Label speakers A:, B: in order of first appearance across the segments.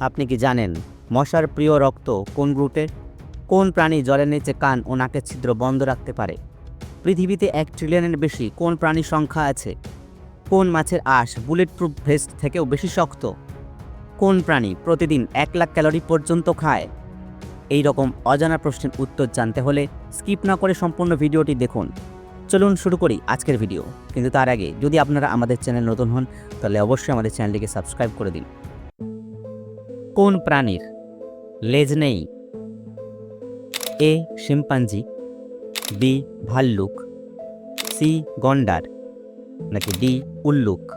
A: আপনি কি জানেন মশার প্রিয় রক্ত কোন রুটে? কোন প্রাণী জলের নিচে কান ও নাকের ছিদ্র বন্ধ রাখতে পারে? পৃথিবীতে এক ট্রিলিয়নের বেশি কোন প্রাণীর সংখ্যা আছে? কোন মাছের আঁশ বুলেট প্রুফ ভেস্ট থেকেও বেশি শক্ত? কোন প্রাণী প্রতিদিন এক লাখ ক্যালোরি পর্যন্ত খায়? এই রকম অজানা প্রশ্নের উত্তর জানতে হলে স্কিপ না করে সম্পূর্ণ ভিডিওটি দেখুন। চলুন শুরু করি আজকের ভিডিও। কিন্তু তার আগে যদি আপনারা আমাদের চ্যানেল নতুন হন, তাহলে অবশ্যই আমাদের চ্যানেলটিকে সাবস্ক্রাইব করে দিন। কোন প্রাণীর? লেজ নেই। এ শিম্পাঞ্জি, বি ভাল্লুক, সি গন্ডার, নাকি ডি উল্লুক?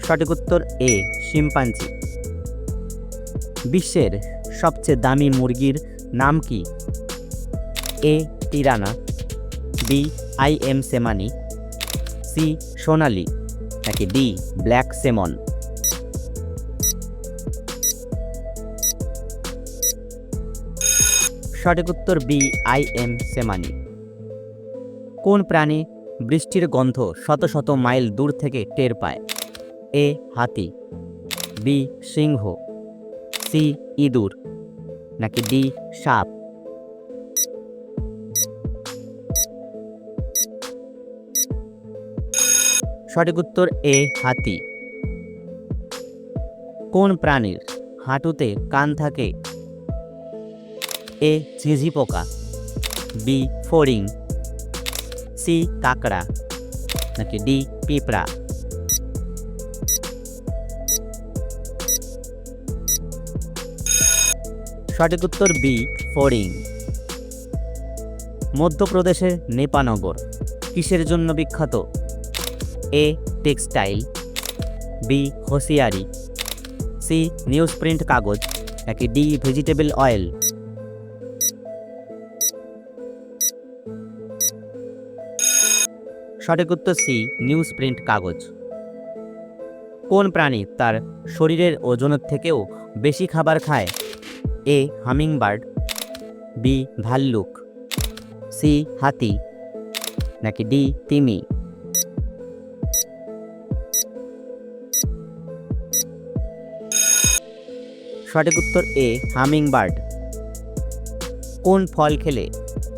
A: সঠিক উত্তর এ, শিম্পাঞ্জি। বিশ্বের সবচেয়ে দামি মুরগির নাম কি? A, টিরানা, B, Ayam Cemani C, Sonali. নাকি ডি, ব্ল্যাক সেমন। সঠিক উত্তর বি, আই এম সেমানি। কোন প্রাণী বৃষ্টির গন্ধ শত শত মাইল দূর থেকে টের পায়? এ, হাতি। বি, সিংহ। সি, ইঁদুর। নাকি ডি, সাপ। সঠিক উত্তর এ, হাতি। কোন প্রাণীর হাঁটুতে কান থাকে? এ, ঝিঝি পোকা। বি, ফড়িং। সি, কাকড়া। নাকি ডি, পিঁপড়া। সঠিক উত্তর বি, ফড়িং। মধ্যপ্রদেশের নেপানগর। কিসের জন্য বিখ্যাত? A textile B hosiery C news print কাগজ নাকি ডি ভেজিটেবল অয়েল সঠিক উত্তর সি নিউজ প্রিন্ট কাগজ কোন প্রাণী তার শরীরের ওজনের থেকেও বেশি খাবার খায়? এ হামিংবার্ড বি ভাল্লুক সি হাতি নাকি ডি তিমি সঠিক উত্তর এ হামিংবার্ড কোন ফল খেলে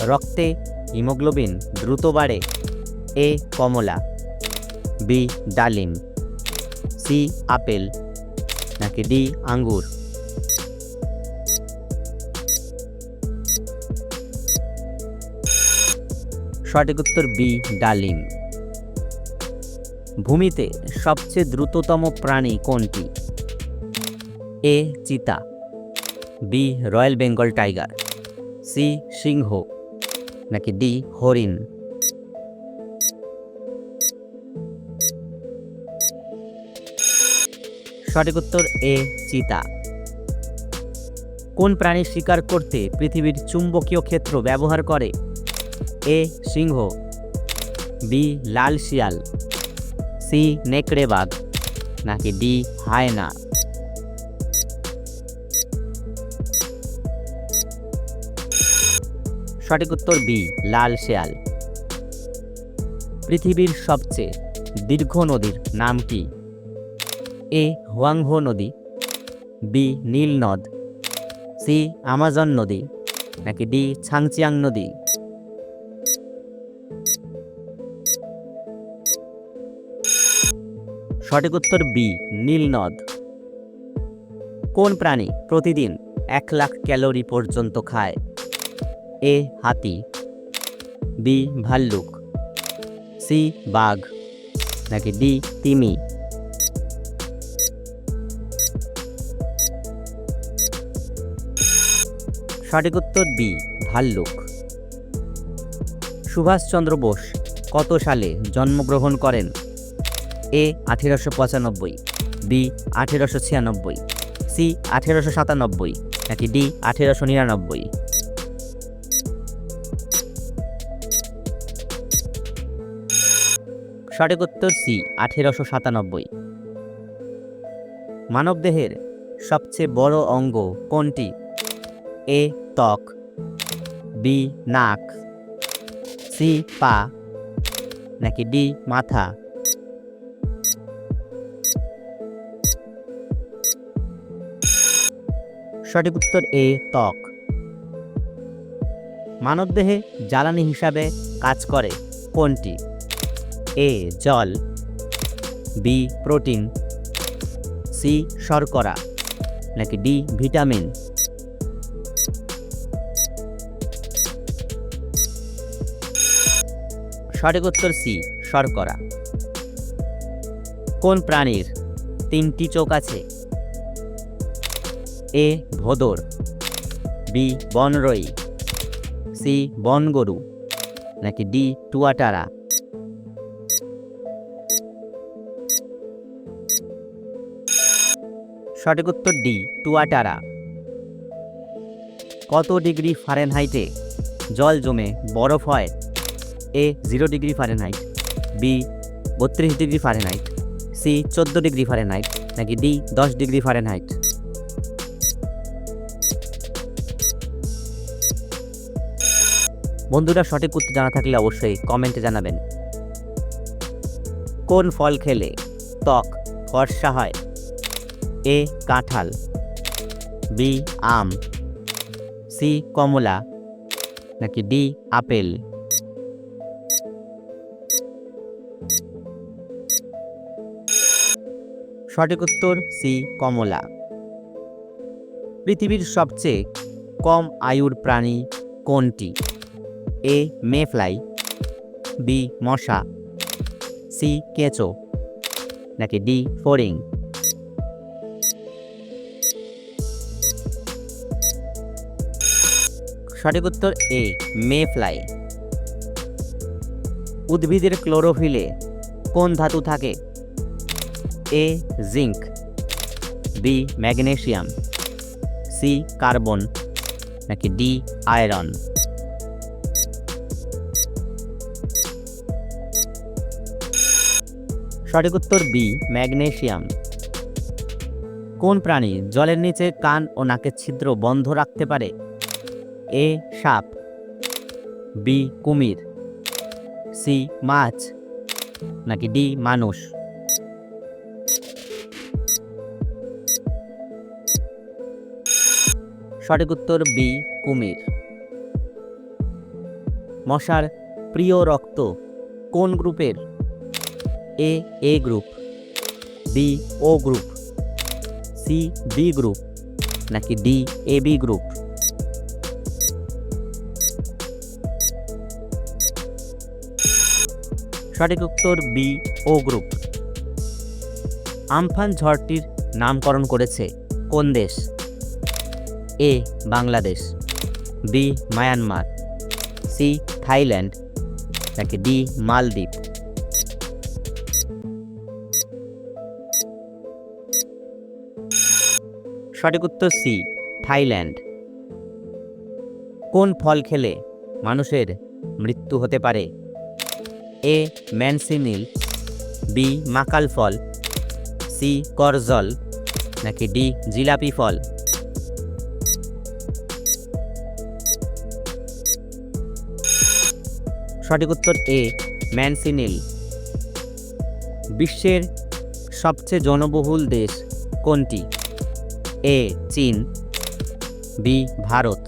A: রক্তে হিমোগ্লোবিন দ্রুত বাড়ে? এ কমলা। বি ডালিম। C apple. নাকি ডি আঙ্গুর? সঠিক উত্তর বি ডালিম। ভূমিতে সবচেয়ে দ্রুততম প্রাণী কোনটি? এ চিতা, B royal Bengal tiger, C সিংহ, নাকি ডি হরিণ। সঠিক উত্তর এ চিতা। কোন প্রাণী শিকার করতে পৃথিবীর চুম্বকীয় ক্ষেত্র ব্যবহার করে? এ সিংহ, বি লাল শিয়াল, সি নেকড়ে বাঘ নাকি ডি হায়না। সঠিক উত্তর বি, লাল শেয়াল। পৃথিবীর সবচেয়ে দীর্ঘ নদীর নাম কি? এ, হোয়াংহো নদী, বি, নীল নদ, সি, আমাজন নদী, নাকি ডি, ছাংচিয়াং নদী? সঠিক উত্তর বি, নীল নদ। কোন প্রাণী প্রতিদিন এক লাখ ক্যালোরি পর্যন্ত খায়? এ হাতি, বি ভাল্লুক, সি বাঘ, নাকি ডি তিমি? সঠিক উত্তর বি, ভাল্লুক। সুভাষচন্দ্র বোস কত সালে জন্মগ্রহণ করেন? এ আঠেরোশো পঁচানব্বই, বি আঠেরোশো ছিয়ানব্বই, সি আঠেরোশো সাতানব্বই, নাকি ডি আঠেরোশো নিরানব্বই? সঠিক উত্তর সি, আঠেরোশো সাতানব্বই। মানবদেহের সবচেয়ে বড় অঙ্গ কোনটি? এ, ত্বক, বি, নাক, সি, পা, নাকি ডি, মাথা? সঠিক উত্তর এ, ত্বক। মানবদেহে জ্বালানি হিসাবে কাজ করে কোনটি? এ জল. B protein. সি শর্করা. নাকি ডি ভিটামিন. সঠিক উত্তর সি শর্করা। কোন প্রাণীর তিনটি চোখ আছে? এ ভোদর. বি বনরই. সি বনগরু. নাকি ডি টুয়াটারা। সঠিক উত্তর ডি, টুয়াটারা। কত ডিগ্রি ফারেনহাইটে জল জমে, বরফ হয়? A, zero degree Fahrenheit. B, বত্রিশ ডিগ্রি ফারেনহাইট। সি, চোদ্দ ডিগ্রি ফারেনহাইট। নাকি ডি, দশ ডিগ্রি ফারেনহাইট? বন্ধুরা, সঠিক উত্তর জানা থাকলে অবশ্যই কমেন্টে জানাবেন। কোন ফল খেলে ত্বক ফর্সা হয়? এ কাঁঠাল, বি আম, সি কমলা, নাকি ডি আপেল? সঠিক উত্তর সি কমলা। পৃথিবীর সবচেয়ে কম আয়ুর প্রাণী কোনটি? এ মেফ্লাই, বি মশা, সি কেঁচো, নাকি ডি ফড়িং সঠিক উত্তর এ মে ফ্লাই উদ্ভিদের ক্লোরোফিলে কোন ধাতু থাকে? A, zinc. B magnesium C, carbon. নাকি ডি, আয়রন। সঠিক উত্তর বি ম্যাগনেশিয়াম কোন প্রাণী জলের নিচে কান ও নাকের ছিদ্র বন্ধ রাখতে পারে? এ সাপ। বি কুমির। সি মাছ। নাকি ডি মানুষ। সঠিক উত্তর বি কুমির। মশার প্রিয় রক্ত কোন গ্রুপের? A A group. B, O group. C, B group. নাকি ডি, এ, বি গ্রুপ। সঠিক উত্তর বি ও গ্রুপ আমফান ঝড়টির নামকরণ করেছে কোন দেশ? A Bangladesh. B Myanmar. C Thailand. নাকি ডি মালদ্বীপ? সঠিক উত্তর সি থাইল্যান্ড। কোন ফল খেলে মানুষের মৃত্যু হতে পারে? এ ম্যানসিনিল, বি মাকাল ফল, সি করজল, নাকি ডি জিলাপি ফল? সঠিক উত্তর এ ম্যানসিনিল। বিশ্বের সবচেয়ে জনবহুল দেশ কোনটি? এ চীন, বি ভারত,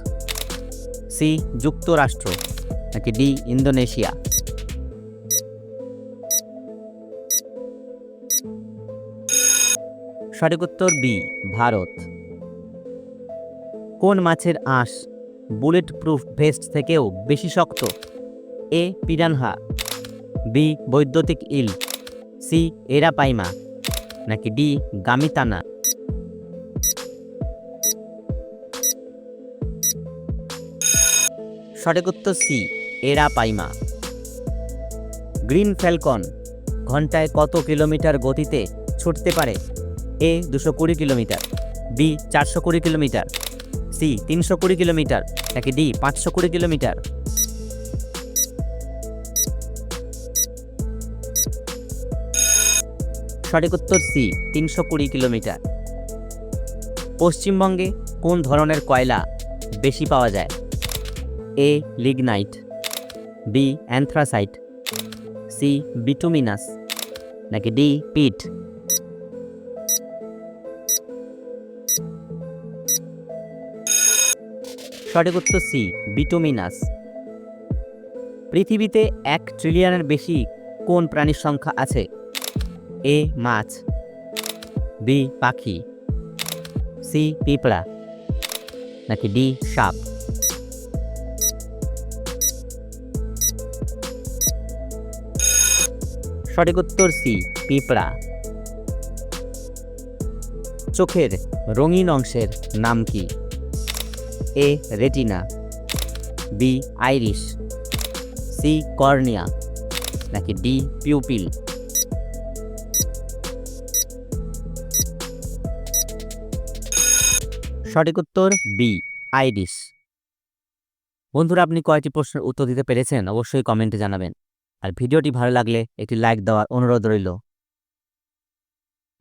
A: সি যুক্তরাষ্ট্র, নাকি ডি ইন্দোনেশিয়া? সঠিক উত্তর বি, ভারত। কোন মাছের আঁশ বুলেট প্রুফ ভেস্ট থেকেও বেশি শক্ত? এ, পিরানহা। বি, বৈদ্যুতিক ইল। সি, এরাপাইমা। নাকি ডি, গামিতানা। সঠিক উত্তর সি এরা পাইমা গ্রিন ফ্যালকন ঘন্টায় কত কিলোমিটার গতিতে ছুটতে পারে? এ দুশো কুড়ি কিলোমিটার, বি চারশো কুড়ি কিলোমিটার, সি তিনশো কুড়ি কিলোমিটার, নাকি ডি পাঁচশো কুড়ি কিলোমিটার? সঠিক উত্তর সি, তিনশো কুড়ি কিলোমিটার। পশ্চিমবঙ্গে কোন ধরনের কয়লা বেশি পাওয়া যায়? A, lignite, B, anthracite, C, bituminous, নাকি ডি, পিট? সঠিক উত্তর সি, বিটুমিনাস। পৃথিবীতে এক ট্রিলিয়নের বেশি কোন প্রাণীর সংখ্যা আছে? এ, মাছ। বি, পাখি। সি, পিঁপড়া। নাকি ডি, সাপ। সঠিক উত্তর সি, পিঁপড়া। চোখের রঙিন অংশের নাম কি? A retina B iris C cornea নাকি ডি পিউপিল সঠিক উত্তর বি আইরিশ বন্ধুরা, আপনি কয়টি প্রশ্নের উত্তর দিতে পেরেছেন? অবশ্যই কমেন্টে জানাবেন। আর ভিডিওটি ভালো লাগলে একটি লাইক দেওয়ার অনুরোধ রইল।